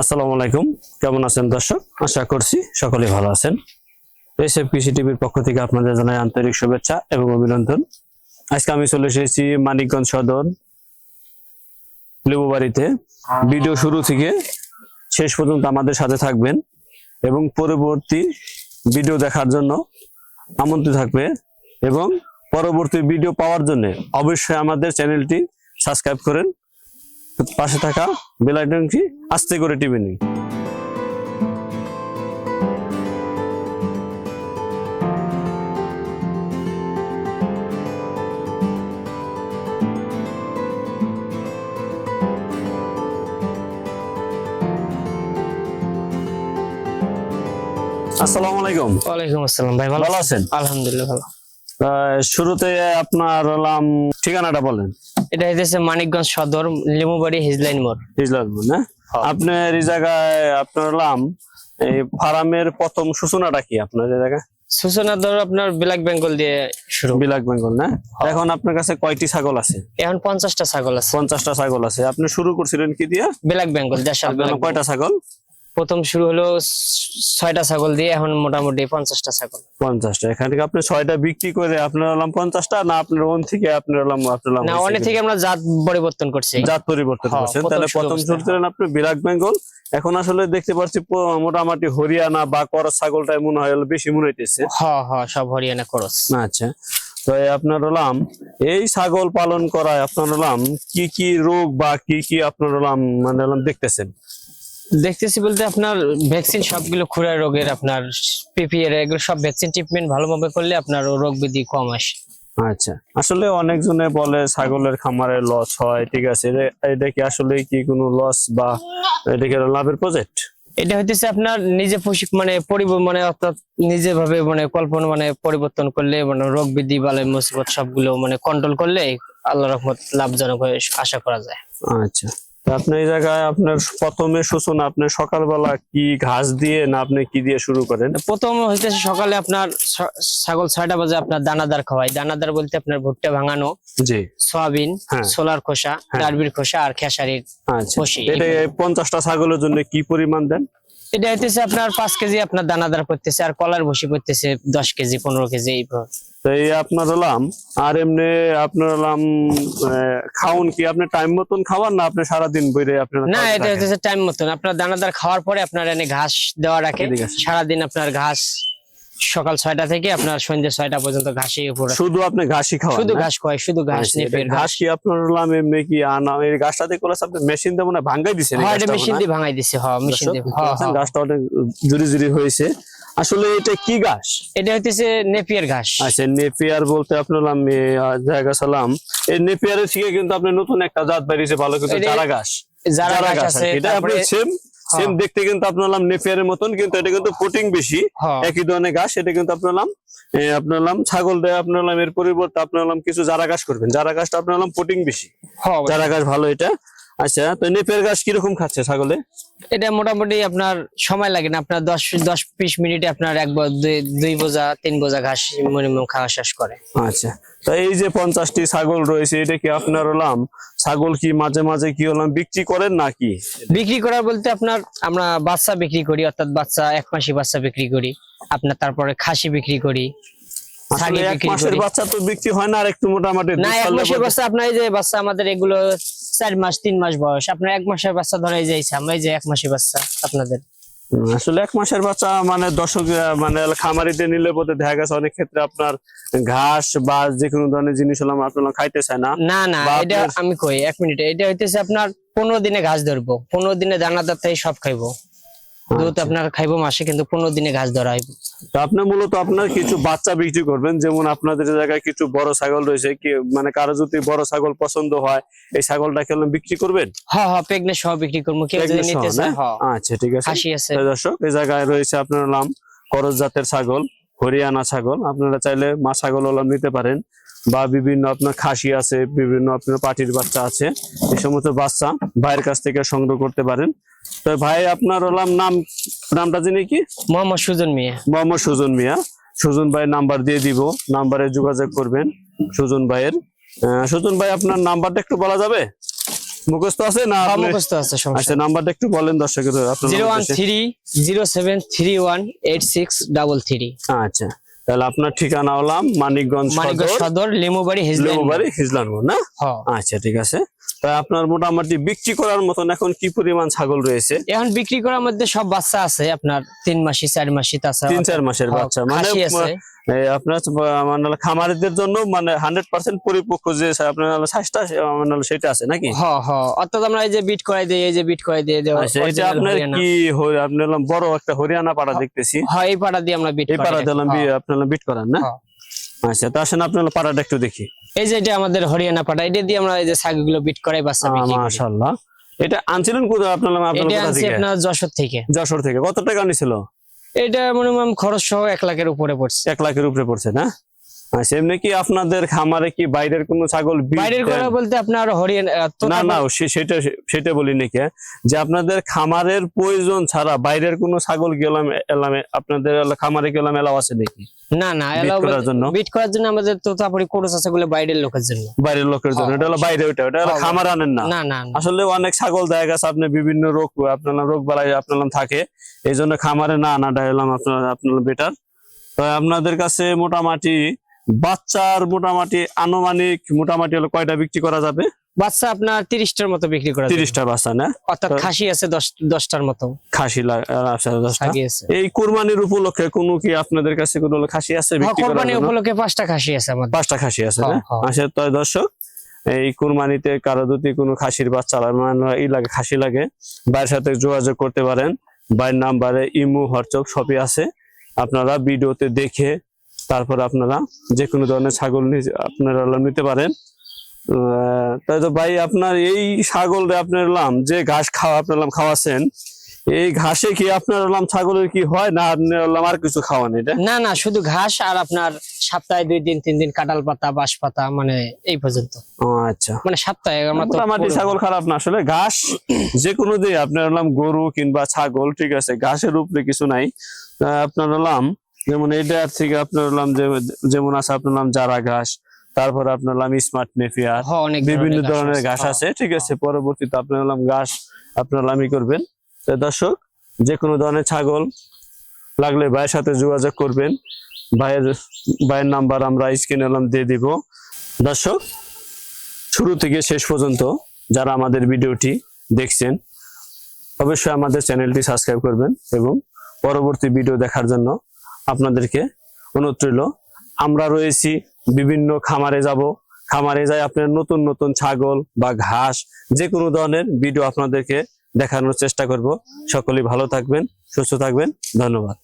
আসসালামু আলাইকুম। কেমন আছেন দর্শক? আশা করছি সকলে ভালো আছেন। এসএফ টিভির পক্ষ থেকে আপনাদের জানাই আন্তরিক শুভেচ্ছা এবং অভিনন্দন। আজকে আমি চলে এসেছি মানিকগঞ্জ সদর লেবুবাড়িতে। ভিডিও শুরু থেকে শেষ পর্যন্ত আমাদের সাথে থাকবেন এবং পরবর্তী ভিডিও দেখার জন্য আমন্ত্রিত থাকবে এবং পরবর্তী ভিডিও পাওয়ার জন্য অবশ্যই আমাদের চ্যানেলটি সাবস্ক্রাইব করেন। পাশে থাকা বেল আইকনটি আস্তে করে টিপে নিন আসসালামু আলাইকুম। ওয়ালাইকুম আসসালাম ভাই ভালো আছেন? আলহামদুলিল্লাহ ভালো। শুরুতে আপনার হলাম ঠিকানাটা বলেন। এটা হইতেছে মানিকগঞ্জ সদর লিমুবাড়ি হিজলাইন মোড়। ইসলাম না? হ্যাঁ। আপনার এই জায়গায় আপনার হলাম এই ফার্মের প্রথম সূচনাটা কি আপনার এই জায়গায়? সূচনা ধর আপনার ব্ল্যাক বেঙ্গল দিয়ে শুরু। বিলাক বেঙ্গল না? হ্যাঁ। এখন আপনার কাছে কয়টি ছাগল আছে? এখন পঞ্চাশটা ছাগল আছে। পঞ্চাশটা ছাগল আছে। আপনি শুরু করছিলেন কি দিয়ে? ব্ল্যাক বেঙ্গল দেশাল কয়টা ছাগল। প্রথম শুরু হলো ছয়টা ছাগল দিয়ে এখন মোটামুটি পঞ্চাশটা ছাগল। পঞ্চাশটা। এখান থেকে আপনি ছয়টা বিক্রি করে আপনার হলাম পঞ্চাশটা না আপনার ওন থেকে আপনার হলাম আপনার না অনেক থেকে আমরা জাত পরিবর্তন করছি। জাত পরিবর্তন হ্যাঁ, করছেন। তাহলে প্রথম শুরু করেন আপনি বিলাক বেঙ্গল। এখন আসলে দেখতে পাচ্ছি মোটামুটি হরিয়ানা বা করস ছাগলটাই মনে হয় বেশি মনে হইতেছে। হ হ সব হরিয়ানা করস। আচ্ছা। তো আপনার হলাম এই ছাগল পালন করায় আপনার হলাম কি কি রোগ বা কি কি আপনার হলাম মানে হলাম দেখতেছেন? দেখতেছি বলতে আপনার ভ্যাকসিন সবগুলো খুরা রোগের আপনার পিপিএর এগুলো সব ভ্যাকসিন ট্রিটমেন্ট ভালোভাবে করলে আপনার রোগ বিধি কম আসে। আচ্ছা আসলে অনেকজনে বলে ছাগলের খামারে লস হয় ঠিক আছে এটা- কি আসলে কি কোনো লস বা এটা কি লাভের প্রজেক্ট এটা হইতেছে আপনার নিজে প্রশিক মানে পরিব মানে অর্থাৎ নিজে ভাবে মানে কল্পনা মানে পরিবর্তন করলে মানে রোগ বৃদ্ধি বালাই মুসিবত সবগুলো মানে কন্ট্রোল করলে আল্লাহ রহমত লাভজনক হয়ে আশা করা যায়। আচ্ছা। আপনি এই জায়গায় আপনার প্রথমে সূচনা আপনি সকালবেলা কি ঘাস দিয়ে না আপনি কি দিয়ে শুরু করেন? প্রথম হইতেছে সকালে আপনার ছাগল ছয়টা বাজে আপনার দানাদার খাওয়াই দানাদার বলতে আপনার ভুট্টা ভাঙানো জি। সয়াবিন হ্যাঁ। সোলার খোসা হ্যাঁ। ডারবির খোসা আর খেসারির আচ্ছা। এটা পঞ্চাশটা ছাগলের জন্য কি পরিমাণ দেন? এটা হইতেছে আপনার পাঁচ কেজি আপনার দানাদার করতেছে আর কলার বসি পড়তেছে দশ কেজি পনেরো কেজি এইভাবে তো এই আপনার হলাম আর এমনি আপনার হলাম খাওন কি? আপনি টাইম মতন খাওয়ান না আপনি সারাদিন বইরে আপনার না এটা হচ্ছে টাইম মতন। আপনার দানাদার খাওয়ার পরে আপনার এনে ঘাস দেওয়া রাখে। সারাদিন আপনার ঘাস সকাল ছয়টা থেকে আপনার সন্ধ্যে ছয়টা পর্যন্ত উপরে শুধু আপনি ঘাসই খাওয়ান শুধু ঘাস কয় শুধু ঘাস আচ্ছা, ঘাস ঘাস কি আপনার হলাম এমনি কি আনা? এই গাছটাতে করে আপনি মেশিন দিয়ে মনে হয় ভাঙ্গাই দিচ্ছেন হয় মেশিন দিয়ে ভাঙাই দিছে হ মেশিন দিয়ে। গাছটা অনেক জুরি জুরি হয়েছে। আসলে এটা কি গাছ এটা হইতেছে নেপিয়ার ঘাস। আচ্ছা নেপিয়ার বলতে আপনার এ, জায়গা সালাম। এই নেপিয়ারের থেকে কিন্তু আপনি নতুন একটা জাত বেরিয়েছে ভালো কিন্তু চারা গাছ যারা ঘাস গাছ আছে এটা আপনি সেম সেম হ্যাঁ। দেখতে কিন্তু আপনার নাম নেপিয়ারের মতন কিন্তু এটা কিন্তু প্রোটিন বেশি। হ্যাঁ। একই ধরনের ঘাস এটা কিন্তু আপনার নাম আপনার নাম ছাগল দেয় আপনার নাম এর পরিবর্তে আপনার নাম কিছু জারা ঘাস করবেন। জারা ঘাসটা আপনার নাম প্রোটিন বেশি। হ, চারা গাছ ভালো এটা। আচ্ছা তো নেপের গাছ কীরকম খাচ্ছে ছাগলে? এটা মোটামুটি আপনার সময় লাগে না আপনার দশ দশ বিশ মিনিটে আপনার এক দুই- বোঝা তিন বোঝা ঘাস মিনিমাম খাওয়া শেষ করে। আচ্ছা তো এই যে পঞ্চাশটি ছাগল রয়েছে এটা কি আপনার হলাম ছাগল কি মাঝে মাঝে কি হলাম বিক্রি করেন নাকি? বিক্রি করার বলতে আপনার আমরা বাচ্চা বিক্রি করি অর্থাৎ বাচ্চা এক মাসি বাচ্চা বিক্রি করি আপনার তারপরে খাসি বিক্রি করি ছাগি বিক্রি করি। বাচ্চা তো বিক্রি হয় না আর একটু মোটামুটি না এক মাসের বাচ্চা আপনার এই যে বাচ্চা আমাদের এগুলো চার মাস তিন মাস বয়স। আপনার এক মাসের বাচ্চা ধরে যাইছে আমরা এই যে এক মাসের বাচ্চা আপনাদের। আসলে এক মাসের বাচ্চা মানে দর্শক মানে খামারিতে নিলে পথে দেখা গেছে অনেক ক্ষেত্রে আপনার ঘাস বা যে কোনো ধরনের জিনিস হলাম আপনার খাইতে চায় না। না না এটা আমি কই এক মিনিট এটা হইতেছে আপনার পনেরো দিনে ঘাস ধরবো পনেরো দিনে দানা থেকে সব খাইবো। দুধ আচ্ছা। আপনার খাইবো মাসে কিন্তু পনেরো দিনে ঘাস ধরা তো আপনি মূলত আপনার কিছু বাচ্চা বিক্রি করবেন যেমন আপনাদের জায়গায় কিছু বড় ছাগল রয়েছে কি মানে কারও যদি বড় ছাগল পছন্দ হয় এই ছাগলটাকে হলাম বিক্রি করবেন? হ হ প্রেগনে সহ বিক্রি করব। কেউ যদি নিতে চায় আচ্ছা ঠিক আছে। খাসি আছে। দর্শক এই জায়গায় রয়েছে আপনার নাম করজ জাতের ছাগল হরিয়ানা ছাগল। আপনারা চাইলে মা ছাগল হলাম নিতে পারেন বা বিভিন্ন আপনার খাসি আছে বিভিন্ন আপনার পাটির বাচ্চা আছে এই সমস্ত বাচ্চা ভাইয়ের কাছ থেকে সংগ্রহ করতে পারেন। তো ভাই আপনার হলাম নাম নামটা জেনে কি? মোহাম্মদ সুজন মিয়া। মোহাম্মদ সুজন মিয়া। সুজন ভাইয়ের নাম্বার দিয়ে দিব নাম্বারে যোগাযোগ করবেন সুজন ভাইয়ের। সুজন ভাই আপনার নাম্বারটা একটু বলা যাবে? মুখস্থ আছে না হ্যাঁ, মুখস্থ আছে আচ্ছা নাম্বারটা একটু বলেন দর্শকের zero one. Three zero seven three one eight six double three. আচ্ছা তাহলে আপনার ঠিকানা হলাম মানিকগঞ্জ মানিকগঞ্জ সদর। লিমুবাড়ি হিজলানগর না? হ্যাঁ। আচ্ছা ঠিক আছে। তা আপনার মোটামুটি বিক্রি করার মতন এখন কি পরিমাণ ছাগল রয়েছে? এখন বিক্রি করার মধ্যে সব বাচ্চা আছে আপনার তিন মাসি চার মাসি তাছাড়া তিন চার মাসের হ্যাঁ, বাচ্চা। মানে আছে। আপনার মানে খামারিদের জন্য মানে হান্ড্রেড পার্সেন্ট পরিপক্ক যে আপনার সাইজটা মানে সেটা আছে নাকি? অর্থাৎ আমরা এই যে বিট করাই দিই এই যে বিট করাই দিয়ে দেওয়া আচ্ছা এটা আপনার কি আপনার বড় একটা হরিয়ানা পাড়া দেখতেছি। হয় এই পাড়া দিয়ে আমরা বিট এই পাড়া দিলাম আপনার বিট করান না। আচ্ছা তো আসেন আপনার পাড়াটা একটু দেখি। এই যে এটা আমাদের হরিয়ানা পাড়া এটা দিয়ে আমরা এই যে ছাগলগুলো বিট করাই বাচ্চা। মাশাআল্লাহ। এটা আনছিলেন কোথায়? আপনার আপনার কোথা থেকে? আপনার যশোর থেকে। যশোর থেকে। কত টাকা নিছিল? এটা মিনিমাম খরচ সহ এক লাখের উপরে পড়ছে। এক লাখের উপরে পড়ছে না? আচ্ছা এমনি কি আপনাদের খামারে কি বাইরের কোনো ছাগল বাইরের? কথা বলতে আপনার হরিয়ানা না না সে- সেটা সেটা বলি নাকি? যে আপনাদের খামারের প্রয়োজন ছাড়া বাইরের কোনো ছাগল গেলাম এলাম আপনাদের খামারে গেলাম এলাও আছে নাকি না না এলাও করার জন্য? বিট করার জন্য আমাদের তো তারপরে কোর্স আছে গুলো বাইরের লোকের জন্য বাইরের লোকের জন্য এটা হলো বাইরে ওটা হ্যাঁ, খামার আনেন না না না না। আসলে অনেক ছাগল দেখা গেছে আপনি বিভিন্ন রোগ আপনার রোগ বালাই আপনার থাকে এই জন্য খামারে না আনাটা এলাম আপনার আপনার বেটার তো আপনাদের কাছে মোটামুটি বাচ্চার মোটামুটি আনুমানিক মোটামুটি হলো কয়টা বিক্রি করা যাবে? বাচ্চা আপনার তিরিশটার মতো বিক্রি করা তিরিশটা বাচ্চা না? অর্থাৎ খাসি আছে দশ দশটার মতো। খাসি আচ্ছা, এই কুরবানির উপলক্ষে কোনো কি আপনাদের কাছে কোনো খাসি আছে কোরবানি উপলক্ষে পাঁচটা খাসি আছে আমাদের। পাঁচটা খাসি আছে না। আচ্ছা তো দর্শক এই কুরবানিতে কারও যদি কোনো খাসির বাচ্চা লাগে, মানে ই লাগে খাসি লাগে ভাইয়ের সাথে যোগাযোগ করতে পারেন। ভাইয়ের নাম্বারে ইমু হোয়াটসঅ্যাপ সবই আছে। আপনারা ভিডিওতে দেখে তারপর আপনারা যে কোনো ধরনের ছাগল আপনারা নিতে পারেন। তাই তো ভাই আপনার এই ছাগল আপনার যে ঘাস খাওয়া আপনার হলাম খাওয়াছেন এই ঘাসে কি আপনার হলাম ছাগলের কি হয় না আপনার আর কিছু খাওয়ান এটা? না না শুধু ঘাস আর আপনার সপ্তাহে দুই দিন তিন দিন কাঁঠাল পাতা বাঁশ পাতা মানে এই পর্যন্ত। ও আচ্ছা। মানে সপ্তাহে আমরা তো মোটামুটি ছাগল খারাপ না আসলে। ঘাস যে কোনো দিয়ে আপনার হলাম গরু কিংবা ছাগল ঠিক আছে ঘাসের উপরে কিছু নাই। আপনার হলাম যেমন এটা থেকে আপনার যে- যেমন আছে আপনার নাম জারা ঘাস তারপর আপনার হলাম স্মার্ট নেফিয়ার হ্যাঁ, বিভিন্ন ধরনের ঘাস হ্যাঁ। আছে ঠিক আছে পরবর্তীতে আপনার হলাম ঘাস আপনার হলামই করবেন। দর্শক যে কোনো ধরনের ছাগল লাগলে ভাইয়ের সাথে যোগাযোগ করবেন। ভাইয়ের ভাইয়ের নাম্বার আমরা স্ক্রিনে হলাম দিয়ে দিব। দর্শক শুরু থেকে শেষ পর্যন্ত যারা আমাদের ভিডিওটি দেখছেন অবশ্যই আমাদের চ্যানেলটি সাবস্ক্রাইব করবেন এবং পরবর্তী ভিডিও দেখার জন্য আপনাদেরকে অনুরোধ রইল। আমরা রয়েছি, বিভিন্ন খামারে যাব। খামারে যাই আপনার নতুন নতুন ছাগল বা ঘাস যে কোনো ধরনের ভিডিও আপনাদেরকে দেখানোর চেষ্টা করব। সকলেই ভালো থাকবেন, সুস্থ থাকবেন। ধন্যবাদ।